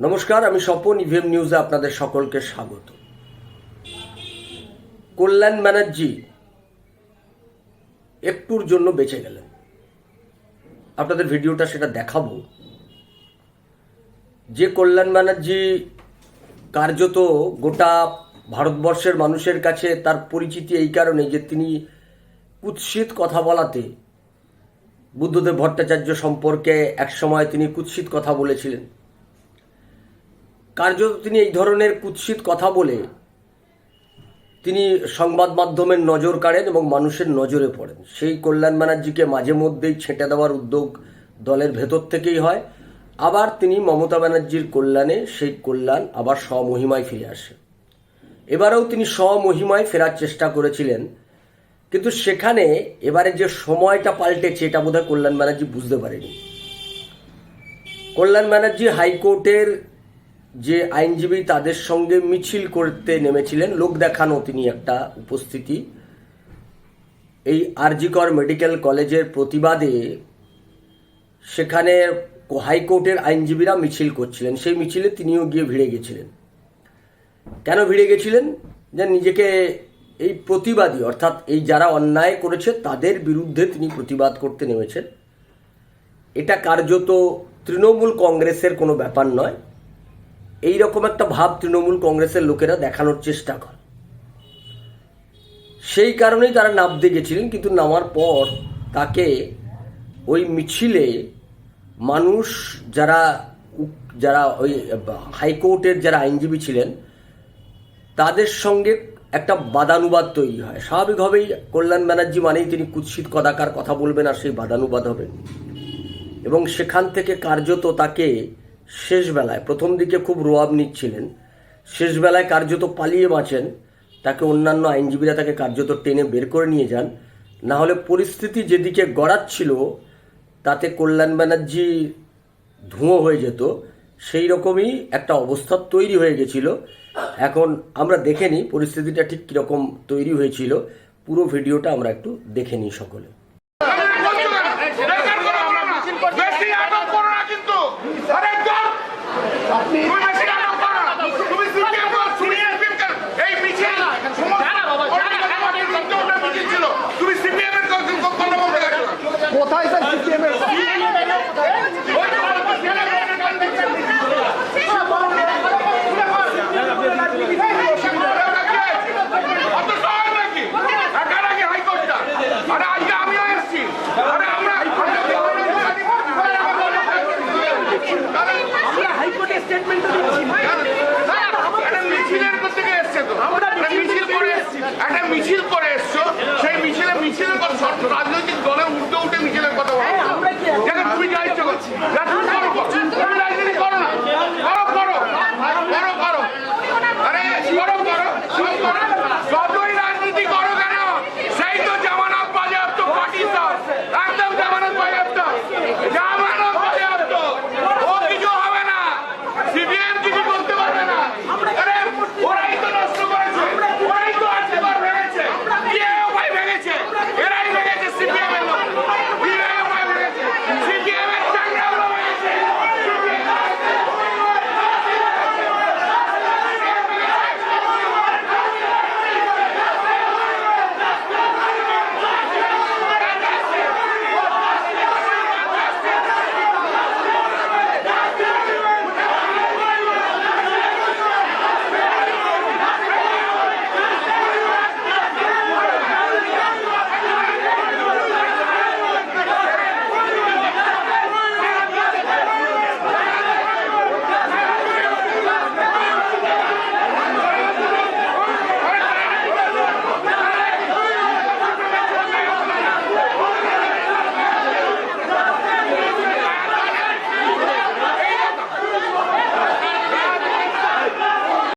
নমস্কার, আমি স্বপন, ইভিএম নিউজে আপনাদের সকলকে স্বাগত। কল্যাণ ব্যানার্জি একটুর জন্য বেঁচে গেলেন। আপনাদের ভিডিওটা সেটা দেখাবো। যে কল্যাণ ব্যানার্জি কার্যত গোটা ভারতবর্ষের মানুষের কাছে তার পরিচিতি এই কারণে যে তিনি কুৎসিত কথা বলাতে, বুদ্ধদেব ভট্টাচার্য সম্পর্কে একসময় তিনি কুৎসিত কথা বলেছিলেন। কার্যত তিনি এই ধরনের কুৎসিত কথা বলে তিনি সংবাদ মাধ্যমের নজর কাড়েন এবং মানুষের নজরে পড়েন। সেই কল্যাণ ব্যানার্জিকে মাঝে মধ্যেই ছেঁটে দেওয়ার উদ্যোগ দলের ভেতর থেকেই হয়। আবার তিনি মমতা ব্যানার্জির কল্যাণে সেই কল্যাণ আবার স্বমহিমায় ফিরে আসে। এবারেও তিনি স্বমহিমায় ফেরার চেষ্টা করেছিলেন। কিন্তু সেখানে এবারে যে সময়টা পাল্টেছে এটা বোধহয় কল্যাণ ব্যানার্জি বুঝতে পারেনি। কল্যাণ ব্যানার্জি হাইকোর্টের যে আইনজীবী তাদের সঙ্গে মিছিল করতে নেমেছিলেন, লোক দেখানো তিনি একটা উপস্থিতি। এই আরজিকর মেডিকেল কলেজের প্রতিবাদে সেখানে হাইকোর্টের আইনজীবীরা মিছিল করছিলেন। সেই মিছিলে তিনিও গিয়ে ভিড়ে গেছিলেন। কেন ভিড়ে গেছিলেন? যে নিজেকে এই প্রতিবাদী, অর্থাৎ এই যারা অন্যায় করেছে, তাদের বিরুদ্ধে তিনি প্রতিবাদ করতে নেমেছেন। এটা কার্যত তৃণমূল কংগ্রেসের কোনো ব্যাপার নয়। এই রকম একটা ভাব তৃণমূল কংগ্রেসের লোকেরা দেখানোর চেষ্টা করে। সেই কারণেই তারা নামতে গেছিলেন, কিন্তু নামার পর তাকে ওই মিছিলে মানুষ যারা যারা ওই, হাইকোর্টের যারা আইনজীবী ছিলেন, তাদের সঙ্গে একটা বাদানুবাদ তৈরি হয়। স্বাভাবিকভাবেই কল্যাণ ব্যানার্জি মানেই তিনি কুৎসিত কদাকার কথা বলবেন আর সেই বাদানুবাদ হবে। এবং সেখান থেকে কার্যত তাকে শেষ বেলায় প্রথম দিকে খুব রোয়াব নিচ্ছিলেন শেষ বেলায় কার্যত পালিয়ে বাঁচেন, তাকে অন্যান্য আইনজীবীরা তাকে কার্যত টেনে বের করে নিয়ে যান। না হলে পরিস্থিতি যেদিকে গড়াচ্ছিল, তাতে কল্যাণ ব্যানার্জি ধুঁয়ো হয়ে যেত। সেই রকমই একটা অবস্থা তৈরি হয়ে গেছিল। এখন আমরা দেখে নিই পরিস্থিতিটা ঠিক কীরকম তৈরি হয়েছিল। পুরো ভিডিওটা আমরা একটু দেখে নিই সকলে। কিন্তু। আপনি Got